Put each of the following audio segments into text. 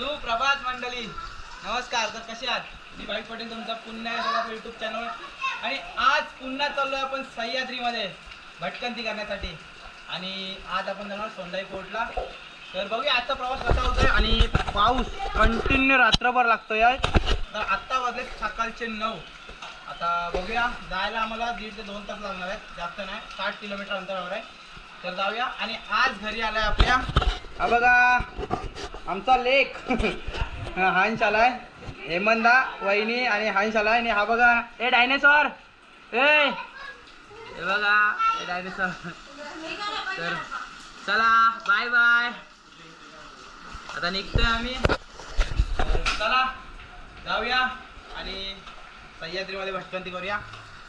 सुप्रभात मंडळी. नमस्कार तर कसे आहात? मी भाई पटेल तुमचा पुन्हा एकदा आपलं युट्यूब चॅनल आणि आज पुन्हा चाललो आहे आपण सह्याद्रीमध्ये भटकंती करण्यासाठी. आणि आज आपण जाणार सोंडाई कोर्टला तर बघूया आजचा प्रवास कसा होतोय आणि पाऊस कंटिन्यू रात्रभर लागतोय तर आत्ता वाजले सकाळचे नऊ. आता बघूया जायला आम्हाला दीड ते दोन तास लागणार आहेत. जास्त नाही साठ किलोमीटर अंतरावर आहे. तर जाऊया. आणि आज घरी आलाय आपल्या हा बघा आमचा लेख. हांश आलाय हेमंदा वहिनी आणि हांश आलाय आणि हा बघा ए डायनेसॉर. ए हे बघा ए डायनेसॉर. तर चला बाय बाय आता निघतोय आम्ही. चला जाऊया आणि सह्याद्रीमध्ये भटकंती करूया.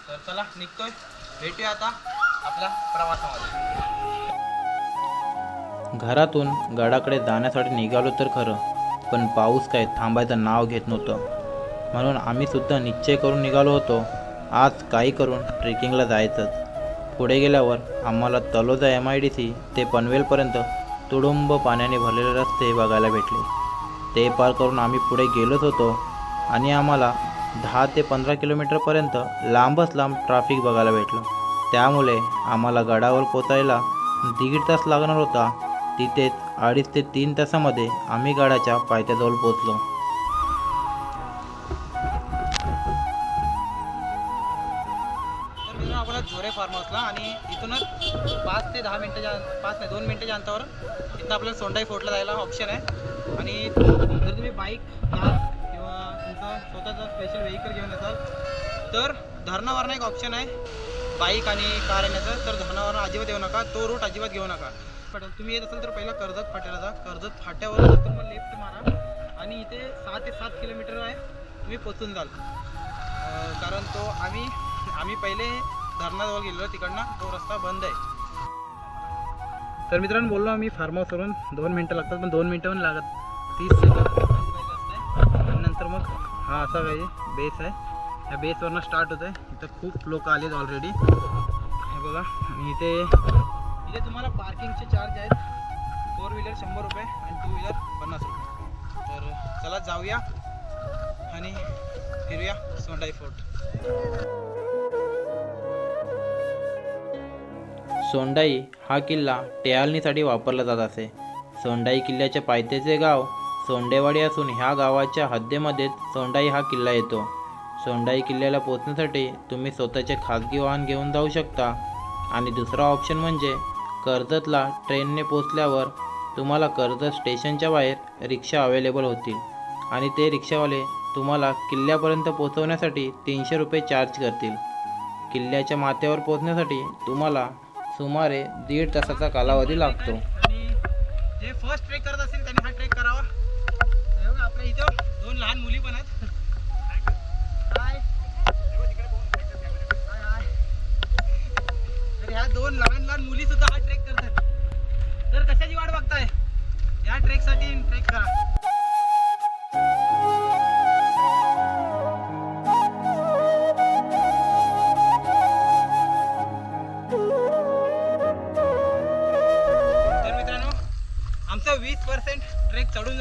तर चला निघतोय. भेटूया आता आपल्या प्रवासामध्ये. घरातून गडाकडे जाण्यासाठी निघालो तर खरं पण पाऊस काय थांबायचं नाव घेत नव्हतं. म्हणून आम्ही सुद्धा निश्चय करून निघालो होतो. आज काही करून ट्रेकिंगला जायचंच. पुढे गेल्यावर आम्हाला Taloja M I D C ते पनवेलपर्यंत तुडुंब पाण्याने भरलेले रस्ते बघायला भेटले. ते पार करून आम्ही पुढे गेलोच होतो आणि आम्हाला दहा ते पंधरा किलोमीटरपर्यंत लांबच लांब ट्रॅफिक बघायला भेटलं. त्यामुळे आम्हाला गडावर पोचायला दीड तास लागणार होता. तिथेच अडीच ते तीन तासामध्ये आम्ही गडाच्या पायथ्याजवळ पोचलो तर झोरे फार्म हाऊसला आणि इथूनच पाच ते दहा मिनटाच्या पाच नाही दोन मिनटाच्या अंतावर इथं आपल्याला सोंडाई फोर्टला जायला ऑप्शन आहे. आणि जर तुम्ही बाईक कार किंवा तुमचा स्वतःचा स्पेशल व्हेकल घेऊन येताल तर धरणावरनं एक ऑप्शन आहे. बाईक आणि कार येण्याचं तर धरणावरनं अजिबात येऊ नका. तो रूट अजिबात घेऊ नका. फाट्यावर तुम्ही येत असाल तर पहिला कर्जत फाट्याला जा. कर्जत फाट्यावर तुम्हाला मग लेफ्ट मारा. आणि इथे सहा ते सात किलोमीटर आहे. तुम्ही पोचून जाल. कारण तो आम्ही आम्ही पहिले धरणाजवळ गेलेलो तिकडनं. तो रस्ता बंद आहे. तर मित्रांनो बोललो आम्ही फार्म हाऊसवरून दोन मिनटं लागतात पण दोन मिनटं पण लागत. तीस आणि नंतर मग हा असा काही बेस आहे. या बेसवरनं स्टार्ट होत आहे इथं खूप लोक आलेत ऑलरेडी हे बघा आणि इथे इथे तुम्हाला पार्किंगचे चार्ज आहेत. फोर व्हीलर शंभर रुपये आणि टू व्हीलर पन्नास रुपये. तर चला जाऊया आणि फिरूया सोंडाई फोर्ट सोंडाई हा किल्ला टेहालणीसाठी वापरला जात असे. सोंडाई किल्ल्याच्या पायथ्याचे गाव सोंडेवाडी असून ह्या गावाच्या हद्दीमध्येच सोंडाई हा किल्ला येतो. सोंडाई किल्ल्याला पोचण्यासाठी तुम्ही स्वतःचे खाजगी वाहन घेऊन जाऊ शकता. आणि दुसरा ऑप्शन म्हणजे कर्जतला ट्रेनने पोचल्यावर तुम्हाला कर्जत स्टेशनच्या बाहेर रिक्षा अवेलेबल होतील. आणि ते रिक्षावाले तुम्हाला किल्ल्यापर्यंत पोचवण्यासाठी तीनशे रुपये चार्ज करतील. किल्ल्याच्या माथ्यावर पोचण्यासाठी तुम्हाला सुमारे दीड तासाचा कालावधी लागतो. जे फर्स्ट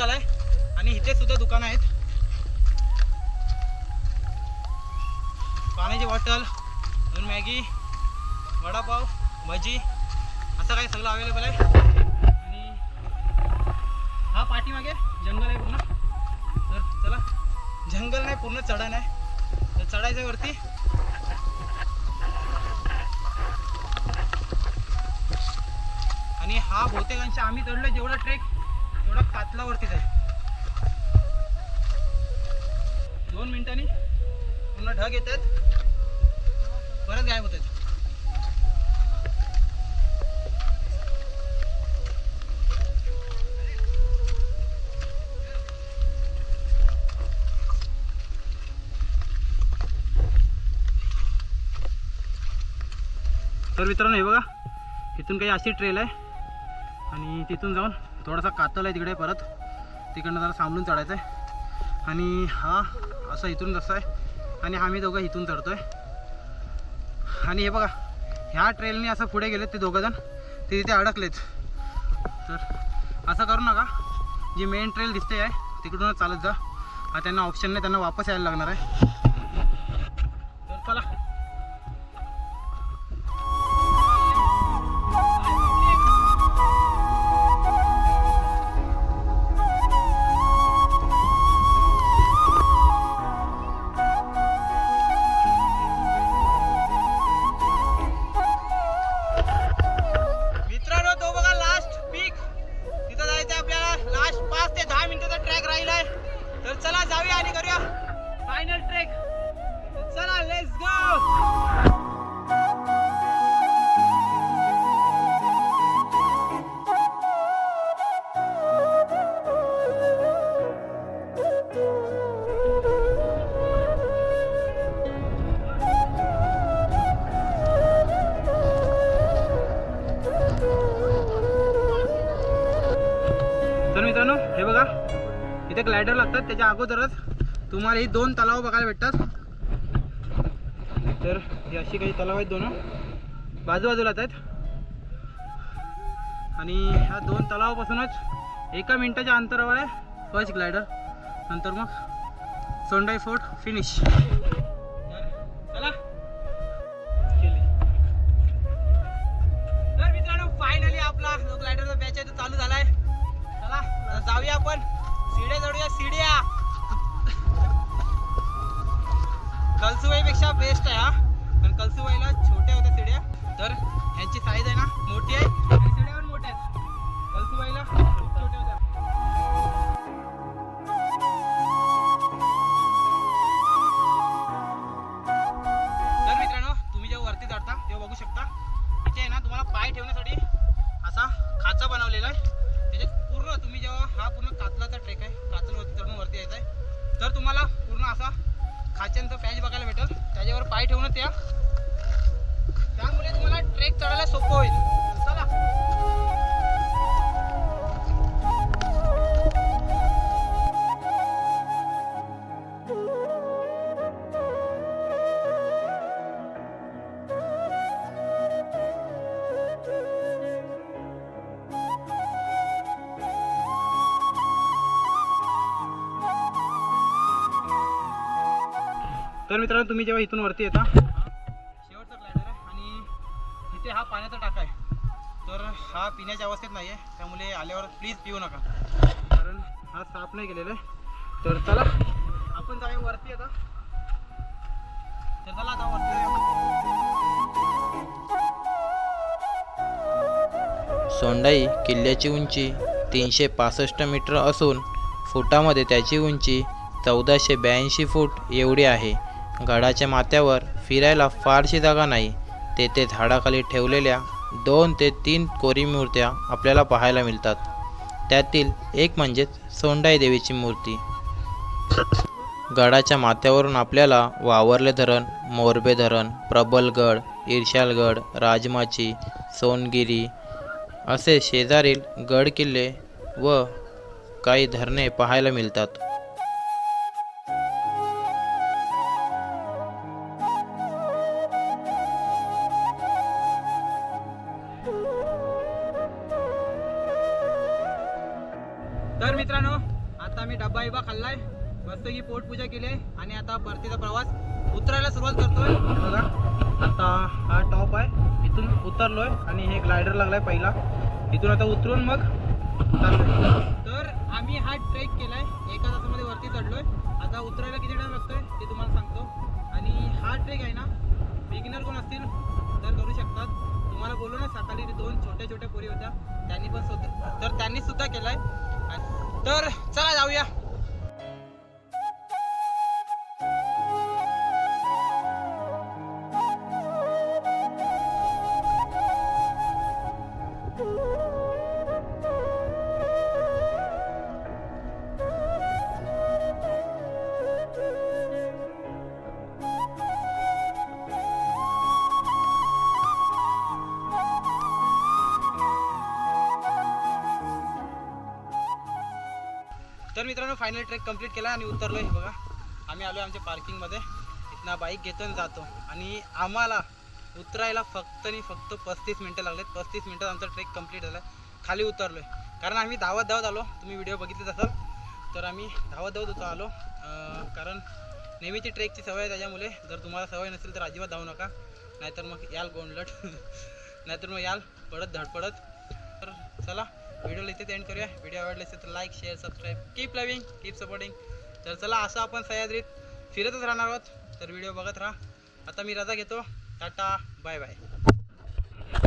झालाय. आणि इथे सुद्धा दुकान आहेत. पाण्याची बॉटल दोन मॅगी वडापाव भजी असं काही सगळं अवेलेबल आहे. आणि हा पाठीमागे जंगल आहे पूर्ण. तर चला जंगल नाही पूर्ण चढण आहे. तर चढायचं वरती आणि हा बहुतेकांश आम्ही चढलो जेवढा ट्रेक तेवढा वरती आहे दोन मिनिटांनी पूर्ण ढग येत आहेत परत गायब होत आहेत तर मित्रांनो हे बघा इथून काही अशी ट्रेल आहे. आणि तिथून जाऊन थोडासा कातल आहे तिकडे परत. तिकडनं जरा सांभळून चढायचं आहे आणि हा असं इथून कसं आहे. आणि आम्ही दोघं इथून चढतो आहे आणि हे बघा ह्या ट्रेलने असं पुढे गेलेत ते दोघंजण ते तिथे अडकलेत. तर असं करू नका. जी मेन ट्रेल दिसते आहे तिकडूनच चालत जा. हा त्यांना ऑप्शन नाही त्यांना वापस यायला लागणार आहे. इथे ग्लायडर लागतात त्याच्या अगोदरच तुम्हाला ही दोन तलाव बघायला भेटतात. तर ही अशी काही तलाव आहेत दोन. बाजूबाजूला आहेत. आणि ह्या दोन तलावापासूनच एका मिनिटाच्या अंतरावर आहे फर्स्ट ग्लायडर नंतर मग सोंडाई फोर्ट फिनिश सिड्या चढूया पेक्षा कलसुबाईपेक्षा बेस्ट आहे हा. पण कलसुबाईला छोट्या होत्या सिड्या तर ह्यांची साईज आहे ना मोठी आहे आणि सिड्या पण मोठ्या आहेत. कलसुबाईला सोपं होईल चला तर मित्रांनो तुम्ही जेव्हा इथून वरती येता पिण्याच्या अवस्थेत नाही आहे त्यामुळे आल्यावर प्लीज पिऊ नका. कारण हा साफ नाही केलेला आहे. तर चला आपण जाऊया वरती आता. तर चला आता वरती सोंडाई किल्ल्याची उंची तीनशे पासष्ट मीटर असून फुटामध्ये त्याची उंची चौदाशे ब्याऐंशी फूट एवढी आहे. गडाच्या माथ्यावर फिरायला फारशी जागा नाही. तेथे झाडाखाली ठेवलेल्या दोन ते तीन कोरी मूर्त्या आपल्याला पाहायला मिळतात. त्यातील एक म्हणजेच सोंडाई देवीची मूर्ती. गडाच्या माथ्यावरून आपल्याला वावरले धरण मोरबे धरण प्रबलगड ईर्शालगड राजमाची सोनगिरी असे शेजारील गड किल्ले व काही धरणे पाहायला मिळतात. मस्त की पोटपूजा केली आहे आणि आता परतीचा प्रवास उतरायला सुरुवात करतोय. बघा आता हा टॉप आहे. इथून उतरलोय आणि हे ग्लायडर लागलाय पहिला. इथून आता उतरून मग तर आम्ही हा ट्रेक केलाय. एका तासामध्ये वरती चढलोय. आता उतरायला किती टाइम लागतोय ते तुम्हाला सांगतो. आणि हा ट्रेक आहे ना बिगिनर कोण असतील तर करू शकतात. तुम्हाला बोललो ना सकाळी ते दोन छोट्या छोट्या पोरी होत्या. त्यांनी पण सुद्धा तर त्यांनी सुद्धा केलाय. तर चला जाऊया. तर मित्रांनो फायनल ट्रेक कंप्लीट केला आणि उतरलो हे बघा. आम्ही आलो आमच्या पार्किंगमध्ये इथनं बाईक घेतो आणि जातो. आणि आम्हाला उतरायला फक्त आणि फक्त पस्तीस मिनटं लागलेत. पस्तीस मिनटात आमचा ट्रेक कंप्लीट झाला. खाली उतरलोय. कारण आम्ही धावत धावत आलो. तुम्ही व्हिडिओ बघितलेच असाल. तर आम्ही धावत धावत होतो आलो. कारण नेहमीची ट्रेकची सवय आहे त्याच्यामुळे जर तुम्हाला सवय नसेल तर अजिबात धावू नका. नाहीतर मग याल गोंडलट. नाहीतर मग याल पडत धडपडत. तर चला व्हिडिओला इथेच एंड करूया. व्हिडिओ आवडले असेल तर like share subscribe keep loving keep supporting तर चला असं आपण सह्याद्रीत फिरतच राहणार आहोत. तर व्हिडिओ बघत राहा. आता मी रजा घेतो. Tata bye bye.